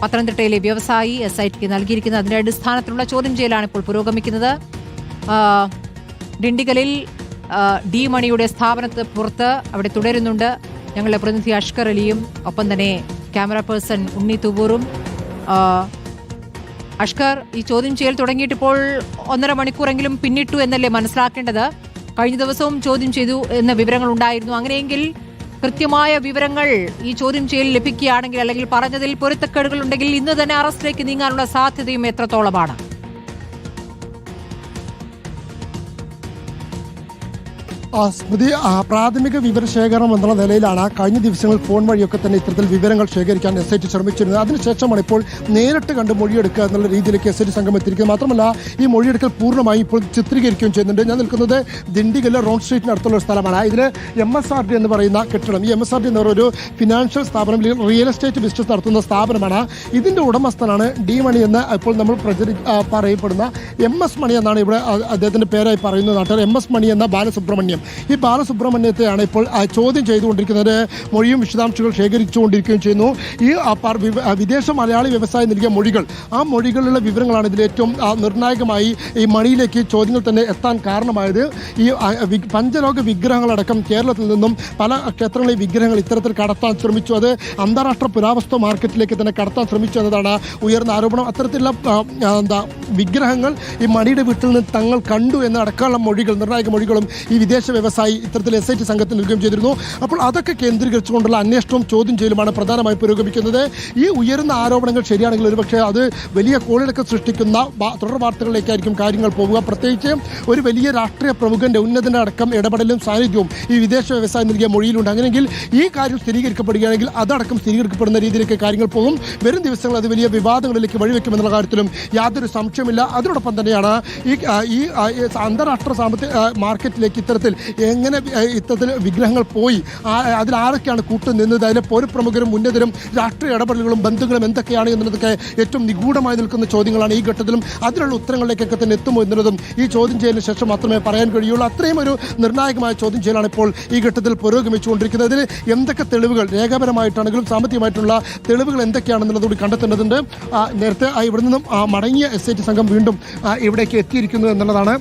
പത്തനംതിട്ടയിലെ വ്യവസായി S I tick നൽകിയിരിക്കുന്നത് അതിന്റെ അടിസ്ഥാനത്തിലുള്ള ചോദ്യം ചെയ്യലാണ് ഇപ്പോൾ പുരോഗമിക്കുന്നത്. ഡിണ്ടിഗലിൽ ഡി മണിയുടെ സ്ഥാപനത്തെ പുറത്ത് അവിടെ തുടരുന്നുണ്ട്. ഞങ്ങളുടെ പ്രതിനിധി അഷ്കർ അലിയും ഒപ്പം തന്നെ ക്യാമറ പേഴ്സൺ ഉണ്ണി തുബൂറും അഷ്കർ ഈ ചോദ്യം ചെയ്യൽ തുടങ്ങിയിട്ട് ഇപ്പോൾ ഒന്നര മണിക്കൂറെങ്കിലും പിന്നിട്ടു എന്നല്ലേ മനസ്സിലാക്കേണ്ടത്? കഴിഞ്ഞ ദിവസവും ചോദ്യം ചെയ്തു എന്ന വിവരങ്ങൾ ഉണ്ടായിരുന്നു. അങ്ങനെയെങ്കിൽ കൃത്യമായ വിവരങ്ങൾ ഈ ചോദ്യം ചെയ്യൽ ലഭിക്കുകയാണെങ്കിൽ അല്ലെങ്കിൽ പറഞ്ഞതിൽ പൊരുത്തക്കേടുകൾ ഉണ്ടെങ്കിൽ ഇന്ന് തന്നെ അറസ്റ്റിലേക്ക് നീങ്ങാനുള്ള സാധ്യതയും എത്രത്തോളമാണ്? സ്മൃതി പ്രാഥമിക വിവരശേഖരണം എന്നുള്ള നിലയിലാണ് കഴിഞ്ഞ ദിവസങ്ങളിൽ ഫോൺ വഴിയൊക്കെ തന്നെ ഇത്തരത്തിൽ വിവരങ്ങൾ ശേഖരിക്കാൻ എസ് ഐ ടി ശ്രമിച്ചിരുന്നത്. അതിനുശേഷമാണ് ഇപ്പോൾ നേരിട്ട് കണ്ട് മൊഴിയെടുക്കുക എന്നുള്ള രീതിയിലേക്ക് എസ് ഐ ടി സംഘം എത്തിയിരിക്കുന്നത്. മാത്രമല്ല ഈ മൊഴിയെടുക്കൽ പൂർണമായി ഇപ്പോൾ ചിത്രീകരിക്കുകയും ചെയ്യുന്നുണ്ട്. ഞാൻ നിൽക്കുന്നത് ദിണ്ടിഗല്ല റോഡ് സ്ട്രീറ്റിന് അടുത്തുള്ള ഒരു സ്ഥലമാണ്. ഇതിൽ എം എസ് ആർ ഡി എന്ന് പറയുന്ന കെട്ടിടം. ഈ എം എസ് ആർ ഡി എന്ന് പറയുന്ന ഒരു ഫിനാൻഷ്യൽ സ്ഥാപനം റിയൽ എസ്റ്റേറ്റ് ബിസിനസ് നടത്തുന്ന സ്ഥാപനമാണ്. ഇതിന്റെ ഉടമസ്ഥനാണ് ഡി മണി എന്ന് ഇപ്പോൾ നമ്മൾ പ്രചരി പറയപ്പെടുന്ന എം എസ് മണി എന്നാണ് ഇവിടെ അദ്ദേഹത്തിന്റെ പേരായി പറയുന്നത് നാട്ടുകാർ. എം എസ് മണി എന്ന ബാലസുബ്രഹ്മണ്യം. ഈ ബാലസുബ്രഹ്മണ്യത്തെയാണ് ഇപ്പോൾ ചോദ്യം ചെയ്തുകൊണ്ടിരിക്കുന്നത്. മൊഴിയും വിശദാംശങ്ങൾ ശേഖരിച്ചുകൊണ്ടിരിക്കുകയും ചെയ്യുന്നു. ഈ വിദേശ മലയാളി വ്യവസായം നൽകിയ മൊഴികൾ. ആ മൊഴികളിലുള്ള വിവരങ്ങളാണ് ഇതിൽ ഏറ്റവും നിർണായകമായി ഈ മണിയിലേക്ക് ചോദ്യങ്ങൾ തന്നെ എത്താൻ കാരണമായത്. ഈ പഞ്ചലോക വിഗ്രഹങ്ങളടക്കം കേരളത്തിൽ നിന്നും പല ക്ഷേത്രങ്ങളിലെ വിഗ്രഹങ്ങൾ ഇത്തരത്തിൽ കടത്താൻ ശ്രമിച്ചു. അത് അന്താരാഷ്ട്ര പുരാവസ്തു മാർക്കറ്റിലേക്ക് തന്നെ കടത്താൻ ശ്രമിച്ചു എന്നതാണ് ഉയർന്ന ആരോപണം. അത്തരത്തിലുള്ള എന്താ വിഗ്രഹങ്ങൾ ഈ മണിയുടെ വീട്ടിൽ നിന്ന് തങ്ങൾ കണ്ടു എന്ന അടക്കമുള്ള മൊഴികൾ നിർണായക മൊഴികളും ഈ വിദേശ വ്യവസായി ഇത്തരത്തിൽ എസ് ഐ ടി സംഘത്തിന് നൽകുകയും ചെയ്തിരുന്നു. അപ്പോൾ അതൊക്കെ കേന്ദ്രീകരിച്ചുകൊണ്ടുള്ള അന്വേഷണവും ചോദ്യം ചെയ്യലുമാണ് പ്രധാനമായി പുരോഗമിക്കുന്നത്. ഈ ഉയരുന്ന ആരോപണങ്ങൾ ശരിയാണെങ്കിൽ ഒരുപക്ഷെ അത് വലിയ കോളിളക്കം സൃഷ്ടിക്കുന്ന തുടർ വാർത്തകളിലേക്കായിരിക്കും കാര്യങ്ങൾ പോവുക. പ്രത്യേകിച്ച് ഒരു വലിയ രാഷ്ട്രീയ പ്രമുഖന്റെ ഉന്നതന്റെ അടക്കം ഇടപെടലും സാന്നിധ്യവും ഈ വിദേശ വ്യവസായം നൽകിയ മൊഴിയിലുണ്ട്. അങ്ങനെയെങ്കിൽ ഈ കാര്യം സ്ഥിരീകരിക്കപ്പെടുകയാണെങ്കിൽ അതടക്കം സ്ഥിരീകരിക്കപ്പെടുന്ന രീതിയിലേക്ക് കാര്യങ്ങൾ പോകും. വരും ദിവസങ്ങൾ അത് വലിയ വിവാദങ്ങളിലേക്ക് വഴിവെക്കുമെന്നുള്ള കാര്യത്തിലും യാതൊരു സംശയമില്ല അതിനോടൊപ്പം തന്നെയാണ് ഈ ഈ അന്താരാഷ്ട്ര സാമ്പത്തിക മാർക്കറ്റിലേക്ക് ഇത്തരത്തിൽ എങ്ങനെ ഇത്തരത്തിൽ വിഗ്രഹങ്ങൾ പോയി? അതിൽ ആരൊക്കെയാണ് കൂട്ടുനിന്നത് അതിലെ പൗരപ്രമുഖരും ഉന്നതരും രാഷ്ട്രീയ ഇടപെടലുകളും ബന്ധുക്കളും എന്തൊക്കെയാണ് എന്നുള്ളതൊക്കെ ഏറ്റവും നിഗൂഢമായി നിൽക്കുന്ന ചോദ്യങ്ങളാണ് ഈ ഘട്ടത്തിലും. അതിനുള്ള ഉത്തരങ്ങളിലേക്കൊക്കെ തന്നെ എത്തുമോ എന്നുള്ളതും ഈ ചോദ്യം ചെയ്യലിന് ശേഷം മാത്രമേ പറയാൻ കഴിയുള്ളൂ. അത്രയും ഒരു നിർണായകമായ ചോദ്യം ചെയ്യലാണ് ഇപ്പോൾ ഈ ഘട്ടത്തിൽ പുരോഗമിച്ചുകൊണ്ടിരിക്കുന്നത്. അതിൽ എന്തൊക്കെ തെളിവുകൾ രേഖാപരമായിട്ടാണെങ്കിലും സാമ്പത്തികമായിട്ടുള്ള തെളിവുകൾ എന്തൊക്കെയാണെന്നുള്ളതുകൂടി കണ്ടെത്തേണ്ടതുണ്ട് നേരത്തെ ഇവിടെ നിന്നും മടങ്ങിയ എസ് സംഘം വീണ്ടും ഇവിടേക്ക് എത്തിയിരിക്കുന്നു എന്നുള്ളതാണ്.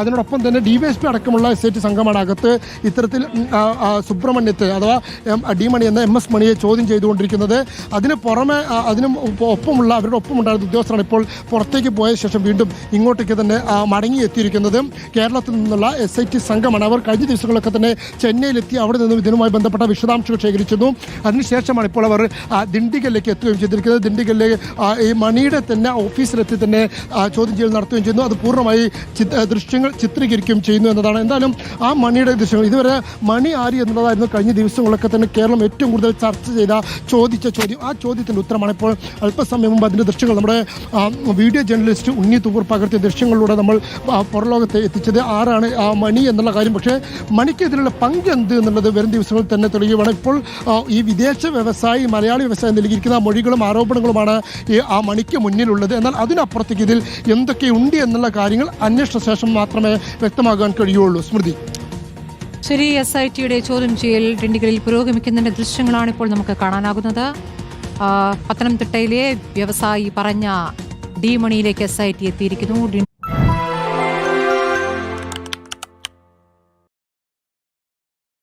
അതിനോടൊപ്പം തന്നെ ഡി വൈ എസ് പി അടക്കമുള്ള എസ് ഐ സംഘമാണ് അകത്ത് ഇത്തരത്തിൽ സുബ്രഹ്മണ്യത്തെ അഥവാ ഡി മണി എന്ന എം എസ് മണിയെ ചോദ്യം ചെയ്തുകൊണ്ടിരിക്കുന്നത്. അതിന് പുറമെ അതിന് അതിനും ഒപ്പ- ഒപ്പമുള്ള അവരുടെ ഒപ്പമുണ്ടായിരുന്ന ഉദ്യോഗസ്ഥരാണ് ഇപ്പോൾ പുറത്തേക്ക് പോയ ശേഷം വീണ്ടും ഇങ്ങോട്ടേക്ക് തന്നെ മടങ്ങി എത്തിയിരിക്കുന്നത്. കേരളത്തിൽ നിന്നുള്ള എസ് ഐ ടി സംഘമാണ്. അവർ കഴിഞ്ഞ ദിവസങ്ങളൊക്കെ തന്നെ ചെന്നൈയിലെത്തി അവിടെ നിന്നും ഇതിനുമായി ബന്ധപ്പെട്ട വിശദാംശങ്ങൾ ശേഖരിച്ചിരുന്നു. അതിനുശേഷമാണ് ഇപ്പോൾ അവർ ദിണ്ടിഗലിലേക്ക് എത്തുകയും ചെയ്തിരിക്കുന്നത്. ദിണ്ടിഗലിലെ ഈ മണിയുടെ തന്നെ ഓഫീസിലെത്തി തന്നെ ചോദ്യം ചെയ്യൽ നടത്തുകയും ചെയ്യുന്നു. അത് പൂർണമായി ദൃശ്യങ്ങൾ ചിത്രീകരിക്കുകയും ചെയ്യുന്നു എന്നതാണ്. എന്തായാലും ആ മണിയുടെ ദൃശ്യങ്ങൾ. ഇതുവരെ മണി ആര് എന്നുള്ളതായിരുന്നു കഴിഞ്ഞ ദിവസങ്ങളൊക്കെ തന്നെ കേരളം ഏറ്റവും കൂടുതൽ ചർച്ച ചെയ്ത ചോദിച്ച ചോദ്യം. ആ ചോദ്യത്തിന്റെ ഉത്തരമാണ് ഇപ്പോൾ അല്പസമയം മുമ്പ് അതിന്റെ ദൃശ്യങ്ങൾ. നമ്മുടെ വീഡിയോ ജേർണലിസ്റ്റ് ഉണ്ണി തുകൂർ പകർത്തിയ ദൃശ്യങ്ങളിലൂടെ നമ്മൾ പുറലോകത്തെ എത്തിച്ചത് ആരാണ് ആ മണി എന്നുള്ള കാര്യം. പക്ഷേ മണിക്ക് ഇതിലുള്ള പങ്ക് എന്ത് എന്നുള്ളത് വരും ദിവസങ്ങളിൽ തന്നെ തെളിയുകയാണ് ഇപ്പോൾ ഈ വിദേശ വ്യവസായി മലയാളി വ്യവസായി നൽകിയിരിക്കുന്ന മൊഴികളും ആരോപണങ്ങളുമാണ് ഈ ആ മണിക്ക് മുന്നിലുള്ളത്. എന്നാൽ അതിനപ്പുറത്തേക്ക് ഇതിൽ എന്തൊക്കെയുണ്ട് എന്നുള്ള കാര്യങ്ങൾ അന്വേഷണ ശേഷം മാത്രമേ വ്യക്തമാകാൻ കഴിയുള്ളൂ. സ്മൃതി. ശരി എസ് ഐ ടിയുടെ ചോദ്യം ചെയ്യൽ ഡിണ്ടിഗലിൽ പുരോഗമിക്കുന്നതിന്റെ ദൃശ്യങ്ങളാണ് ഇപ്പോൾ നമുക്ക് കാണാനാകുന്നത്. പത്തനംതിട്ടയിലെ വ്യവസായി പറഞ്ഞ ഡി മണിയിലേക്ക് എസ് ഐ ടി എത്തിയിരിക്കുന്നു.